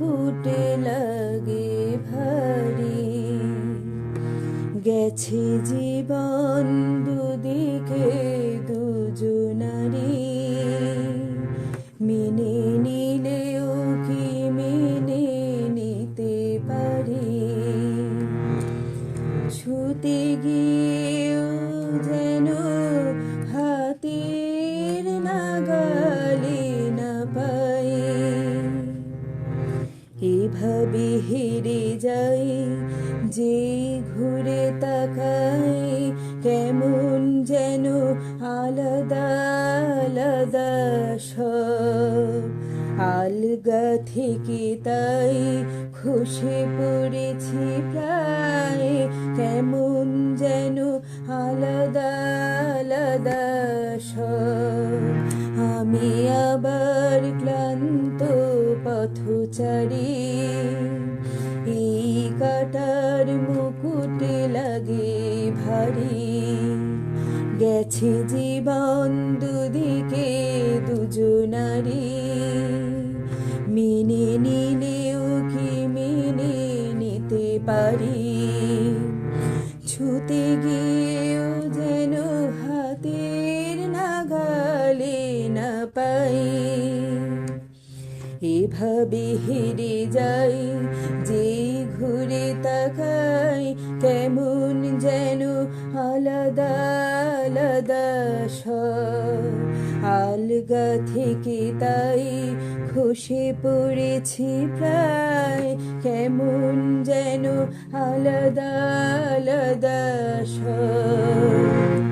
মুকুটে লাগে ভারী। গেছে জীবন যাই যে ঘুরে তাকাই, কেমন যেন আলাদা আলাদা সব। আলগা থেকে তাই খসে পড়েছি প্রায়, কেমন যেন আলাদা আলাদা সব। আমি আবার ক্লান্ত পথচারী। ভারী। গেছে জীবন দুদিকে দুজনারি মেনে নিলেও কি মেনে নিতে পারি? ছুতে গিয়েও যেন হাতের নাগালে না পাই। এভাবে হেরে যাই যে ঘুরে তাকাই, কেমন যেন আলাদা আলাদা আলগা থেকে তাই খসে পড়েছি প্রায়, কেমন যেন আলাদা আলাদা সব।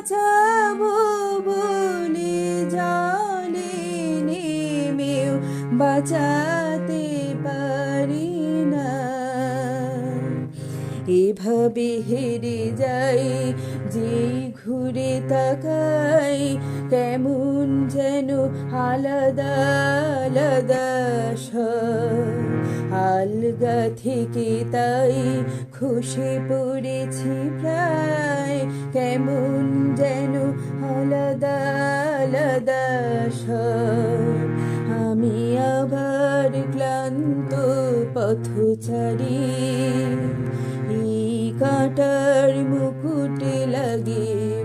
বাঁচাবো বলে জলে নেমেও বাঁচাতে পারি এভাবে হেরে যাই, যে ঘুরে তাকাই কেমন যেন আলাদা আলাদা আলগা থেকে তাই খসে পড়েছি প্রায়, কেমন যেন আলাদা আলাদা আমি আবার ক্লান্ত পথচারী কাটার মুকুটে লাগে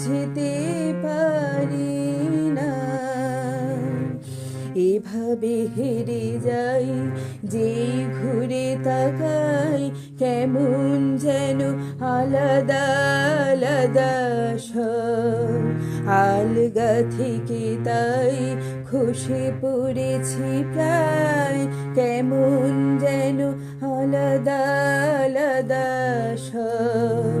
বুঝতে পারি না। এভাবে হেরে যাই, যে ঘুরে তাকাই, কেমন যেন আলাদা আলাদা সব আলগা থেকে তাই খুশি পড়েছি প্রায়, কেমন যেন আলাদা আলাদা সব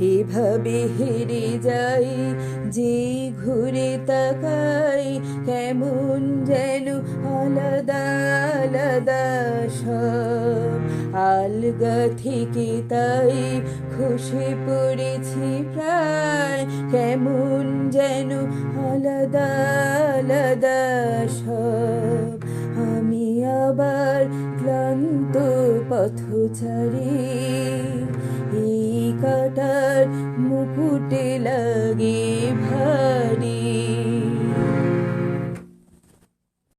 এভাবে হেরে যাই, যে ঘুরে তাকাই কেমন যেন আলাদা আলাদা সব। আলগা থেকে তাই খুশি পড়েছি প্রায়, কেমন যেন আলাদা আলাদা সব। আমি আবার পথচারী। এই কাটার মুকুটে লাগে ভার